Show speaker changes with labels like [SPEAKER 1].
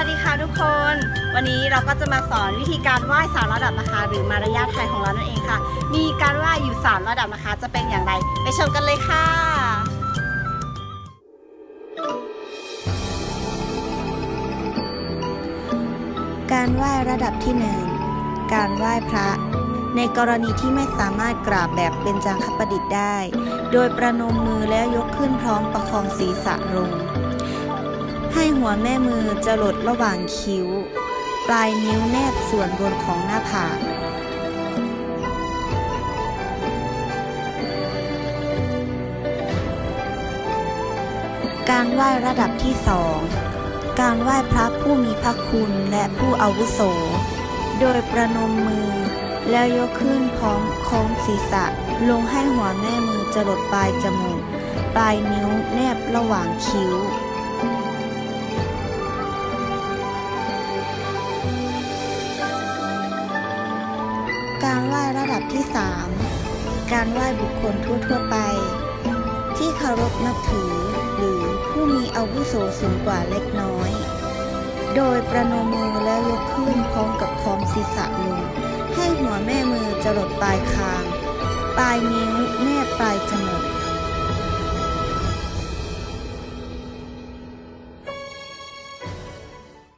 [SPEAKER 1] วัสดีค่ะทุกคน วันนี้เราก็จะมาสอนวิธีการไหว้สามระดับนะคะ หรือมารยาทไทยของเรานั่นเองค่ะ มีการไหว้อยู่สามระดับนะคะ จะเป็นอย่างไรไปชมกันเลยค่ะ
[SPEAKER 2] การไหว้ระดับที่หนึ่งการไหว้พระ ในกรณีที่ไม่สามารถกราบแบบเป็นจางคประดิษฐ์ได้ โดยประนมมือแล้วยกขึ้นพร้อมประคองศีรษะลง ให้หัวแม่มือจะหลดระหว่างคิ้ว ปลายนิ้วแนบส่วนบนของหน้าผากการไหว้ระดับที่สองการไหว้พระผู้มีพระคุณและผู้อาวุโส โดยประนมมือ แล้วยกขึ้นพร้อมโค้งศีรษะ ลงให้หัวแม่มือจรดปลายจมูก ปลายนิ้วแนบระหว่างคิ้ว การไหว้ระดับที่ 3 การไหว้บุคคลทั่วๆไป ที่เคารพนับถือ หรือผู้มีอาวุโสสูงกว่าเล็กน้อย โดยประนมมือแล้วยกขึ้นพร้อมกับคอมศีรษะลงให้หัวแม่มือจรดปลายคาง ปลายนิ้วแนบปลายจมูก